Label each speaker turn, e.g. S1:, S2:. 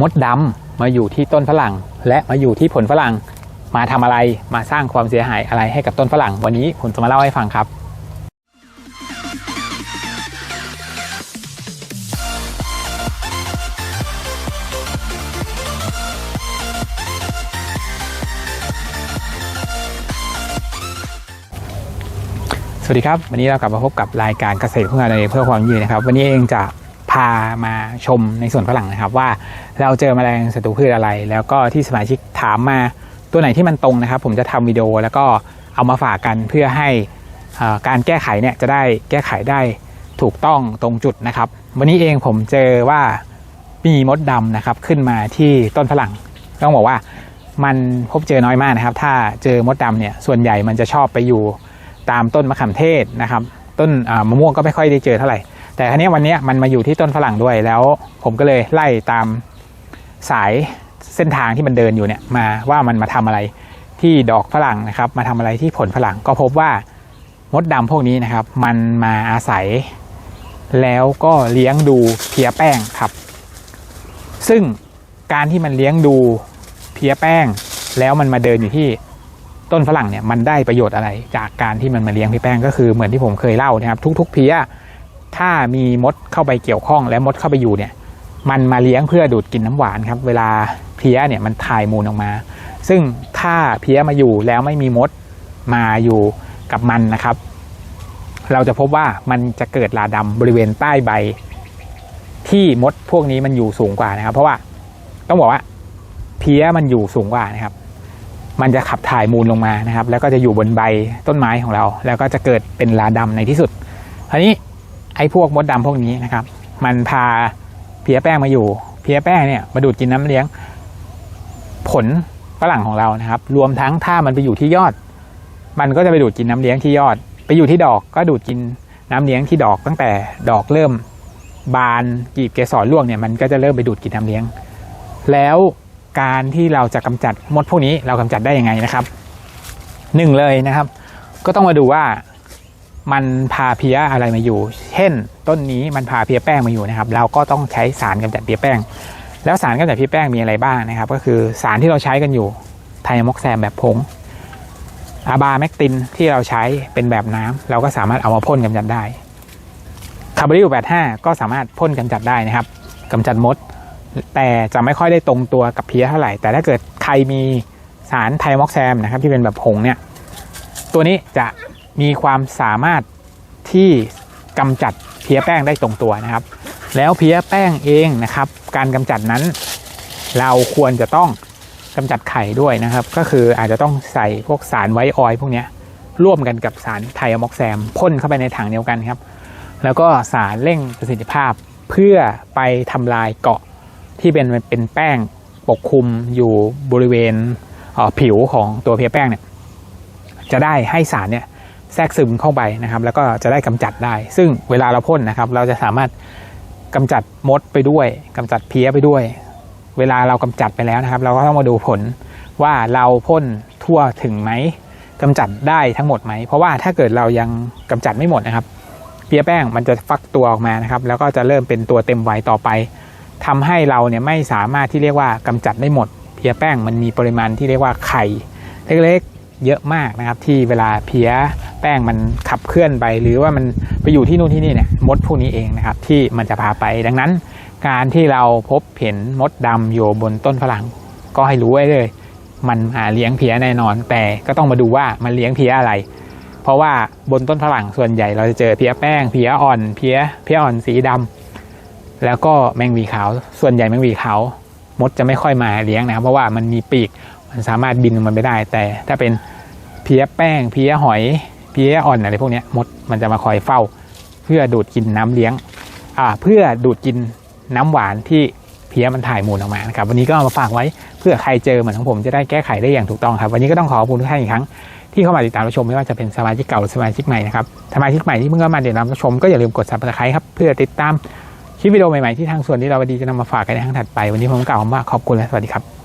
S1: มดดำมาอยู่ที่ต้นฝรั่ง และมาอยู่ที่ผลฝรั่ง มาทำอะไรมาสร้างความเสียหายอะไรให้กับต้นฝรั่ง วันนี้ผมจะมาเล่าให้ฟังครับสวัสดีครับ วันนี้เรากลับมาพบกับรายการเกษตรเพื่ออะไรเพื่อความยืนนะครับ วันนี้เองจะ พามาชมในส่วนฝรั่งนะครับ ว่าเราเจอแมลงศัตรูพืชอะไร แล้วก็ที่สมาชิกถามมาตัวไหนที่มันตรงนะครับ ผมจะทำวิดีโอแล้วก็เอามาฝากกันเพื่อให้การแก้ไขเนี่ยจะได้แก้ไขได้ถูกต้องตรงจุดนะครับ วันนี้เองผมเจอว่ามีมดดำนะครับขึ้นมาที่ต้นฝรั่ง ต้องบอกว่ามันพบเจอน้อยมากนะครับ ถ้าเจอมดดำเนี่ยส่วนใหญ่มันจะชอบไปอยู่ตามต้นมะขามเทศนะครับ ต้นมะม่วงก็ไม่ค่อยได้เจอเท่าไหร่ แต่ครั้นี้วันนี้มันมาอยู่ที่ต้นฝรั่งด้วยแล้ว ผมก็เลยไล่ตามสายเส้นทางที่มันเดินอยู่เนี่ยมาว่ามันมาทำอะไรที่ดอกฝรั่งนะครับ มาทำอะไรที่ผลฝรั่งก็พบว่ามดดำพวกนี้นะครับ มันมาอาศัย แล้วก็เลี้ยงดูเพียแป้งครับ ซึ่งการที่มันเลี้ยงดูเพียแป้ง แล้วมันมาเดินอยู่ที่ต้นฝรั่งเนี่ยมันได้ประโยชน์อะไรจากการที่มันมาเลี้ยงเพี่แป้งก็คือเหมือนที่ผมเคยเล่านะครับ ทุก ๆ เพี้ย ถ้ามีมดเข้าไปเกี่ยวข้องและมดเข้าไปอยู่เนี่ยมันมาเลี้ยงเพื่อดูดกินน้ำหวานครับ เวลาเพี้ยเนี่ยมันถ่ายมูลออกมา ซึ่งถ้าเพี้ยมาอยู่แล้วไม่มีมดมาอยู่กับมันนะครับ เราจะพบว่ามันจะเกิดลาดำบริเวณใต้ใบ ที่มดพวกนี้มันอยู่สูงกว่านะครับ เพราะว่าต้องบอกว่าเพี้ยมันอยู่สูงกว่านะครับ มันจะขับถ่ายมูลลงมานะครับ แล้วก็จะอยู่บนใบต้นไม้ของเรา แล้วก็จะเกิดเป็นลาดำในที่สุดคราวนี้ อ้พวกมดดำพวกนี้นะครับ มันพาเพียแป้งมาอยู่ เพียแป้งเนี่ยมาดูดกินน้ำเลี้ยง ผลฝรั่งของเรานะครับ รวมทั้งถ้ามันไปอยู่ที่ยอด มันก็จะไปดูดกินน้ำเลี้ยงที่ยอด ไปอยู่ที่ดอกก็ดูดกินน้ำเลี้ยงที่ดอกตั้งแต่ดอกเริ่ม บานกีบเกสรร่วงเนี่ยมันก็จะเริ่มไปดูดกินน้ำเลี้ยง แล้วการที่เราจะกำจัดมดพวกนี้เรากำจัดได้ยังไงนะครับหนึ่งเลยนะครับ ก็ต้องมาดูว่า มันพาเพี้ยอะไรมาอยู่ เช่น ต้นนี้มันพาเพี้ยแป้งมาอยู่นะครับ เราก็ต้องใช้สารกำจัดเพี้ยแป้ง แล้วสารกำจัดเพี้ยแป้งมีอะไรบ้างนะครับ ก็คือสารที่เราใช้กันอยู่ไทมอกแซมแบบผงอาบาแมกตินที่เราใช้เป็นแบบน้ำเราก็สามารถเอามาพ่นกำจัดได้คาร์บอนิลแบบ5ก็สามารถพ่นกำจัดได้นะครับกำจัดมด แต่จะไม่ค่อยได้ตรงตัวกับเพี้ยเท่าไหร่ แต่ถ้าเกิดใครมีสารไทมอกแซมนะครับที่เป็นแบบผงเนี่ยตัวนี้จะ มีความสามารถที่กำจัดเพี้ยแป้งได้ตรงตัวนะครับ แล้วเพี้ยแป้งเองนะครับ การกำจัดนั้น เราควรจะต้องกำจัดไข่ด้วยนะครับ ก็คืออาจจะต้องใส่พวกสารไวออยพวกนี้ร่วมกันกับสารไทอะมอกแซมพ่นเข้าไปในถังเดียวกันครับ แล้วก็สารเร่งประสิทธิภาพเพื่อไปทำลายเกาะที่เป็นเป็นแป้งปกคลุมอยู่บริเวณผิวของตัวเพียแป้งเนี่ยจะได้ให้สารเนี่ย แทรกซึมเข้าไปนะครับ แล้วก็จะได้กำจัดได้ ซึ่งเวลาเราพ่นนะครับ เราจะสามารถกำจัดมดไปด้วยกำจัดเพี้ยไปด้วย เวลาเรากำจัดไปแล้วนะครับ เราก็ต้องมาดูผลว่าเราพ่นทั่วถึงไหมกำจัดได้ทั้งหมดไหม เพราะว่าถ้าเกิดเรายังกำจัดไม่หมดนะครับเพี้ยแป้งมันจะฟักตัวออกมานะครับ แล้วก็จะเริ่มเป็นตัวเต็มวัยต่อไปทำให้เราเนี่ยไม่สามารถที่เรียกว่ากำจัดได้หมดเพี้ยแป้งมันมีปริมาณที่เรียกว่าไข่เล็ก เยอะมากนะครับ ที่เวลาเพี้ยแป้งมันขับเคลื่อนไป หรือว่ามันไปอยู่ที่นู่นที่นี่เนี่ยมดพวกนี้เองนะครับ ที่มันจะพาไปดังนั้น การที่เราพบเห็นมดดำอยู่บนต้นฝรั่งก็ให้รู้ไว้เลย มันหาเลี้ยงเพี้ยแน่นอน แต่ก็ต้องมาดูว่ามันเลี้ยงเพี้ยอะไร เพราะว่าบนต้นฝรั่งส่วนใหญ่เราจะเจอเพี้ยแป้งเพี้ยอ่อนเพี้ยเพี้ยอ่อนสีดำแล้วก็แมงวีขาวส่วนใหญ่แมงวีขาวมดจะไม่ค่อยมาเลี้ยงนะครับเพราะว่ามันมีปีกมันสามารถบินมันไปได้ แต่ถ้าเป็น เพี้ยแป้ง เพี้ยหอย เพี้ยอ่อนอะไรพวกนี้มดมันจะมาคอยเฝ้า เพื่อดูดกินน้ำเลี้ยงอ่าเพื่อดูดกินน้ำหวานที่เพี้ยมันถ่ายมูลออกมานะครับวันนี้ก็เอามาฝากไว้เพื่อใครเจอเหมือนของผมจะได้แก้ไขได้อย่างถูกต้องครับ วันนี้ก็ต้องขอขอบคุณทุกท่านอีกครั้งที่เข้ามาติดตามรับชมไม่ว่าจะเป็นสมาชิกเก่าหรือสมาชิกใหม่นะครับสมาชิกใหม่ที่เพิ่งเข้ามาติดตามรับชมก็อย่าลืมกด subscribe ครับเพื่อติดตามคลิปวิดีโอใหม่ๆที่ทางส่วนที่เราดีจะนำมาฝากกันในครั้งถัดไปวันนี้ผมกล่าวคำว่าขอบคุณและสวัสดีครับ